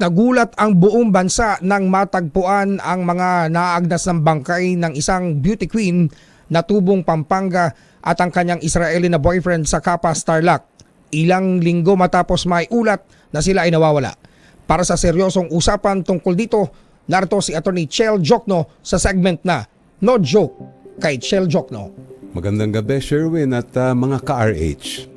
Nagulat ang buong bansa nang matagpuan ang mga naagnas ng bangkay ng isang beauty queen na tubong Pampanga at ang kanyang Israeli na boyfriend sa Kapas Tarlac. Ilang linggo matapos may ulat na sila ay nawawala. Para sa seryosong usapan tungkol dito, narito si Attorney Chel Jokno sa segment na No Joke kay Chel Jokno. Magandang gabi, Sherwin at ah, mga ka-RH.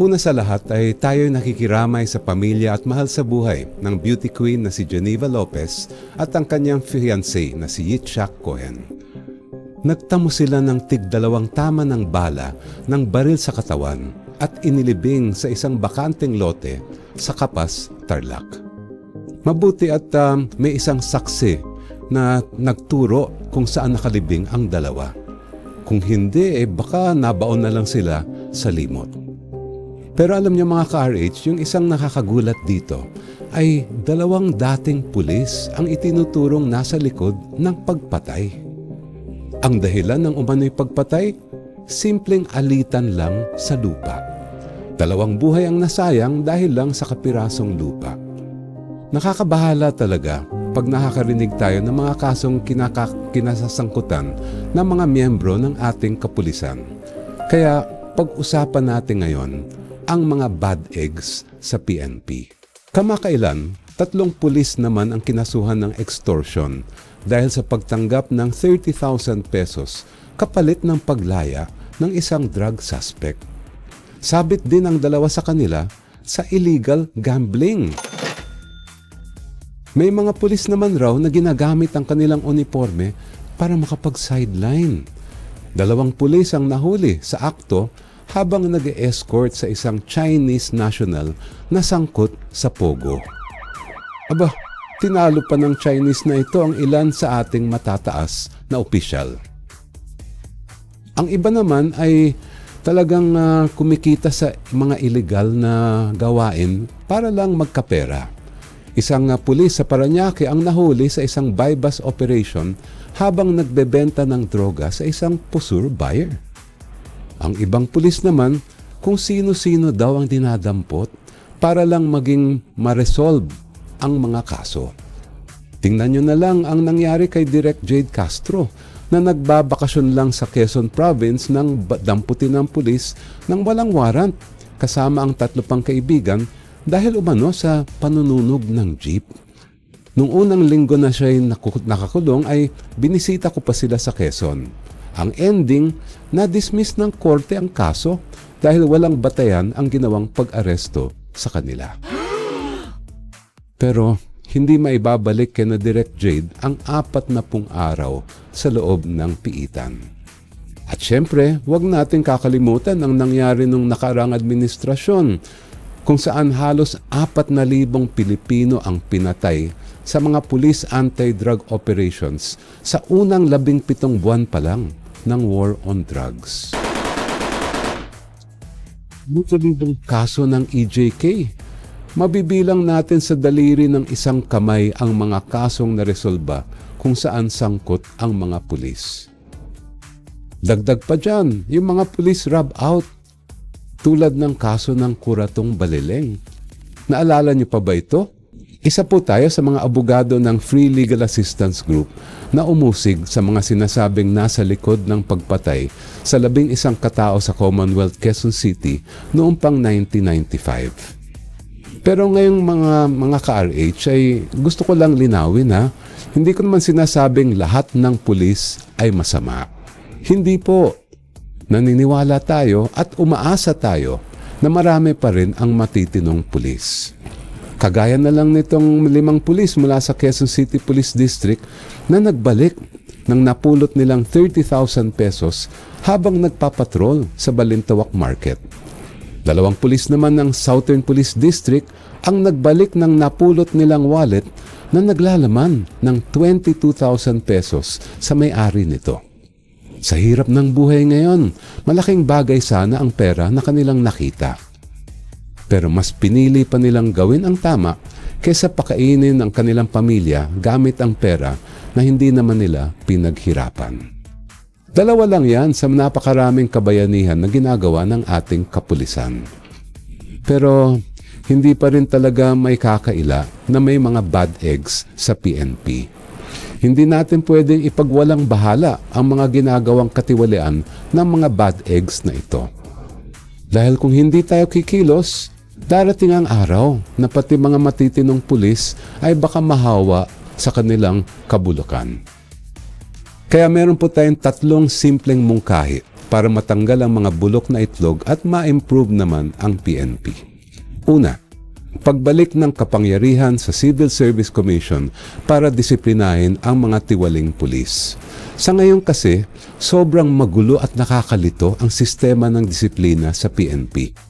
Una sa lahat ay tayo'y nakikiramay sa pamilya at mahal sa buhay ng beauty queen na si Geneva Lopez at ang kanyang fiancé na si Yitzhak Cohen. Nagtamo sila ng tigdalawang tama ng bala ng baril sa katawan at inilibing sa isang bakanteng lote sa Kapas, Tarlac. Mabuti at ah, may isang saksi na nagturo kung saan nakalibing ang dalawa. Kung hindi, eh baka nabaon na lang sila sa limot. Pero alam niyo mga ka-RH, yung isang nakakagulat dito ay dalawang dating pulis ang itinuturong nasa likod ng pagpatay. Ang dahilan ng umano'y pagpatay, simpleng alitan lang sa lupa. Dalawang buhay ang nasayang dahil lang sa kapirasong lupa. Nakakabahala talaga pag nakakarinig tayo ng mga kasong kinaka- kinasasangkutan ng mga miyembro ng ating kapulisan. Kaya pag-usapan natin ngayon ang mga bad eggs sa PNP. Kamakailan, tatlong pulis naman ang kinasuhan ng extortion dahil sa pagtanggap ng 30,000 pesos kapalit ng paglaya ng isang drug suspect. Sabit din ang dalawa sa kanila sa illegal gambling. May mga pulis naman raw na ginagamit ang kanilang uniforme para makapag-sideline. Dalawang pulis ang nahuli sa akto habang nag escort sa isang Chinese national na sangkot sa Pogo. Aba, tinalo pa ng Chinese na ito ang ilan sa ating matataas na opisyal. Ang iba naman ay talagang ah, kumikita sa mga illegal na gawain para lang magkapera. Isang uh, pulis sa Paranaque ang nahuli sa isang buy operation habang nagbebenta ng droga sa isang pusur buyer. Ang ibang pulis naman kung sino-sino daw ang dinadampot para lang maging ma-resolve ang mga kaso. Tingnan nyo na lang ang nangyari kay Direk Jade Castro na nagbabakasyon lang sa Quezon Province ng ba- damputin ng pulis ng walang warrant kasama ang tatlo pang kaibigan dahil umano sa panununog ng jeep. Nung unang linggo na siya nakakulong ay binisita ko pa sila sa Quezon. Ang ending, na-dismiss ng korte ang kaso dahil walang batayan ang ginawang pag-aresto sa kanila. Pero hindi maibabalik kay na Direct Jade ang apat na pung araw sa loob ng piitan. At syempre, huwag natin kakalimutan ang nangyari nung nakarang administrasyon kung saan halos apat na libong Pilipino ang pinatay sa mga police anti-drug operations sa unang labing pitong buwan pa lang ng war on drugs. Multibong kaso ng EJK. Mabibilang natin sa daliri ng isang kamay ang mga kasong naresolba kung saan sangkot ang mga pulis. Dagdag pa dyan, yung mga pulis rub out tulad ng kaso ng kuratong balileng. Naalala niyo pa ba ito? Isa po tayo sa mga abogado ng Free Legal Assistance Group na umusig sa mga sinasabing nasa likod ng pagpatay sa labing isang katao sa Commonwealth Quezon City noong pang 1995. Pero ngayong mga mga ka-RH ay gusto ko lang linawin ha, hindi ko naman sinasabing lahat ng pulis ay masama. Hindi po. Naniniwala tayo at umaasa tayo na marami pa rin ang matitinong pulis. Kagaya na lang nitong limang pulis mula sa Quezon City Police District na nagbalik nang napulot nilang 30,000 pesos habang nagpapatrol sa Balintawak Market. Dalawang pulis naman ng Southern Police District ang nagbalik ng napulot nilang wallet na naglalaman ng 22,000 pesos sa may-ari nito. Sa hirap ng buhay ngayon, malaking bagay sana ang pera na kanilang nakita. Pero mas pinili pa nilang gawin ang tama kaysa pakainin ang kanilang pamilya gamit ang pera na hindi naman nila pinaghirapan. Dalawa lang yan sa napakaraming kabayanihan na ginagawa ng ating kapulisan. Pero hindi pa rin talaga may kakaila na may mga bad eggs sa PNP. Hindi natin pwedeng ipagwalang bahala ang mga ginagawang katiwalian ng mga bad eggs na ito. Dahil kung hindi tayo kikilos, darating ang araw na pati mga matitinong pulis ay baka mahawa sa kanilang kabulukan. Kaya meron po tayong tatlong simpleng mungkahi para matanggal ang mga bulok na itlog at ma-improve naman ang PNP. Una, pagbalik ng kapangyarihan sa Civil Service Commission para disiplinahin ang mga tiwaling pulis. Sa ngayon kasi, sobrang magulo at nakakalito ang sistema ng disiplina sa PNP.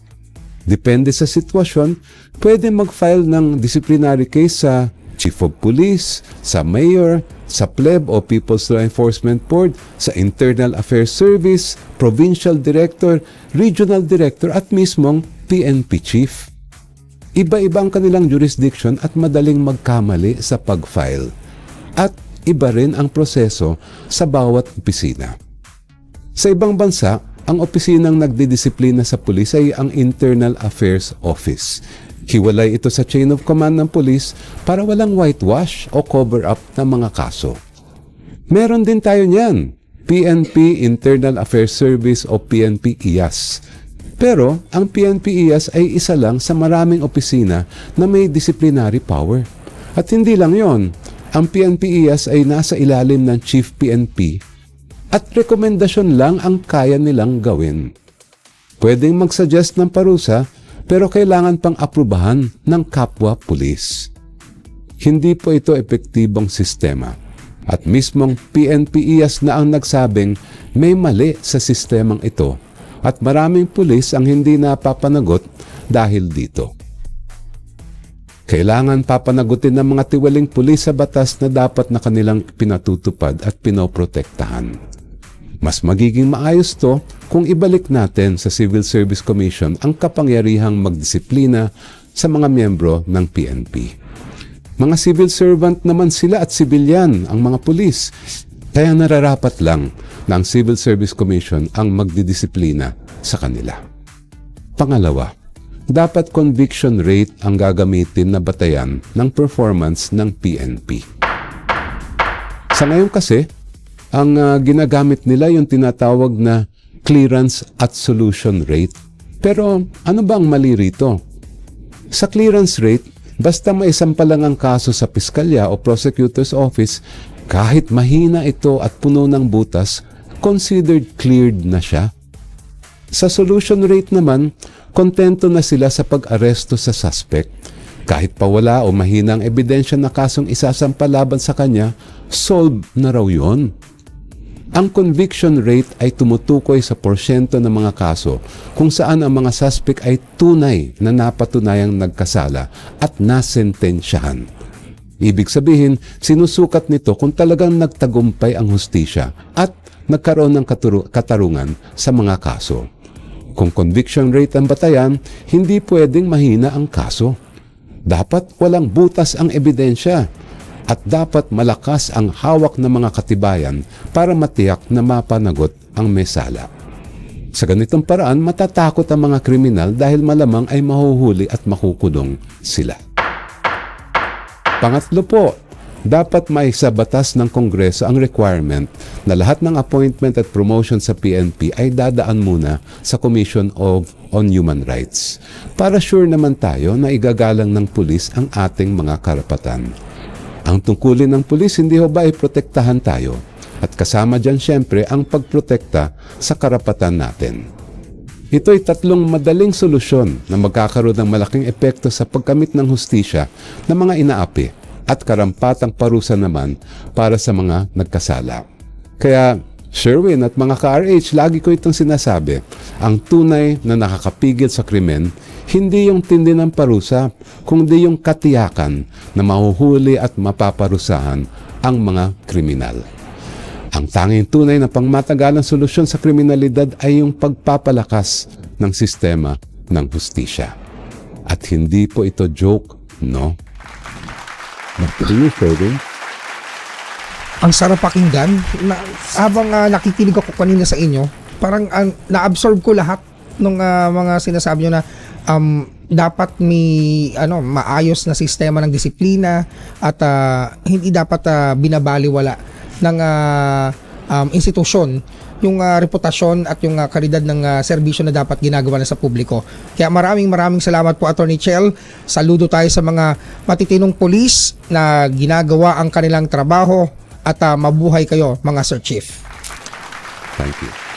Depende sa sitwasyon, pwede mag-file ng disciplinary case sa Chief of Police, sa Mayor, sa PLEB o People's Law Enforcement Board, sa Internal Affairs Service, Provincial Director, Regional Director at mismong PNP Chief. Iba-iba ang kanilang jurisdiction at madaling magkamali sa pag-file. At iba rin ang proseso sa bawat opisina. Sa ibang bansa, ang opisinang nagdidisiplina sa pulis ay ang Internal Affairs Office. Hiwalay ito sa chain of command ng pulis para walang whitewash o cover-up ng mga kaso. Meron din tayo niyan, PNP Internal Affairs Service o PNP IAS. Pero ang PNP IAS ay isa lang sa maraming opisina na may disciplinary power. At hindi lang yon, ang PNP IAS ay nasa ilalim ng Chief PNP at rekomendasyon lang ang kaya nilang gawin. Pwedeng mag-suggest ng parusa pero kailangan pang aprubahan ng kapwa pulis. Hindi po ito epektibong sistema at mismong PNP IAS na ang nagsabing may mali sa sistemang ito at maraming pulis ang hindi napapanagot dahil dito. Kailangan papanagutin ng mga tiwaling pulis sa batas na dapat na kanilang pinatutupad at pinoprotektahan. Mas magiging maayos to kung ibalik natin sa Civil Service Commission ang kapangyarihang magdisiplina sa mga miyembro ng PNP. Mga civil servant naman sila at sibilyan ang mga pulis. Kaya nararapat lang na ang Civil Service Commission ang magdidisiplina sa kanila. Pangalawa, dapat conviction rate ang gagamitin na batayan ng performance ng PNP. Sa ngayon kasi, ang ah, ginagamit nila yung tinatawag na clearance at solution rate. Pero ano ba ang mali rito? Sa clearance rate, basta maisampa lang ang kaso sa piskalya o prosecutor's office, kahit mahina ito at puno ng butas, considered cleared na siya. Sa solution rate naman, kontento na sila sa pag-aresto sa suspect. Kahit pa wala o mahinang ebidensya na kasong isasampa laban sa kanya, solve na raw yon. Ang conviction rate ay tumutukoy sa porsyento ng mga kaso kung saan ang mga suspect ay tunay na napatunayang nagkasala at nasentensyahan. Ibig sabihin, sinusukat nito kung talagang nagtagumpay ang hustisya at nagkaroon ng katarungan sa mga kaso. Kung conviction rate ang batayan, hindi pwedeng mahina ang kaso. Dapat walang butas ang ebidensya at dapat malakas ang hawak ng mga katibayan para matiyak na mapanagot ang mesala. Sa ganitong paraan, matatakot ang mga kriminal dahil malamang ay mahuhuli at makukulong sila. Pangatlo po, dapat may sa batas ng Kongreso ang requirement na lahat ng appointment at promotion sa PNP ay dadaan muna sa Commission of on Human Rights para sure naman tayo na igagalang ng pulis ang ating mga karapatan. Ang tungkulin ng pulis hindi ho ba ay protektahan tayo at kasama dyan syempre ang pagprotekta sa karapatan natin. Ito ay tatlong madaling solusyon na magkakaroon ng malaking epekto sa pagkamit ng hustisya ng mga inaapi at karampatang parusa naman para sa mga nagkasala. Kaya, Sherwin at mga ka-RH, lagi ko itong sinasabi, ang tunay na nakakapigil sa krimen, hindi yung tindi ng parusa, kundi yung katiyakan na mahuhuli at mapaparusahan ang mga kriminal. Ang tanging tunay na pangmatagalang solusyon sa kriminalidad ay yung pagpapalakas ng sistema ng hustisya. At hindi po ito joke, no? Mag-you, Sherwin? Ang sarap pakinggan. Na, habang ah, nakikinig ako kanina sa inyo, parang ang na-absorb ko lahat ng mga sinasabi nyo na um, dapat may ano maayos na sistema ng disiplina at ah, hindi dapat ah, binabaliwala ng ah, um, institusyon yung ah, reputasyon at yung ah, kalidad ng ah, serbisyo na dapat ginagawa na sa publiko. Kaya maraming maraming salamat po Attorney Chel. Saludo tayo sa mga matitinong pulis na ginagawa ang kanilang trabaho at ah, mabuhay kayo mga Sir Chief. Thank you.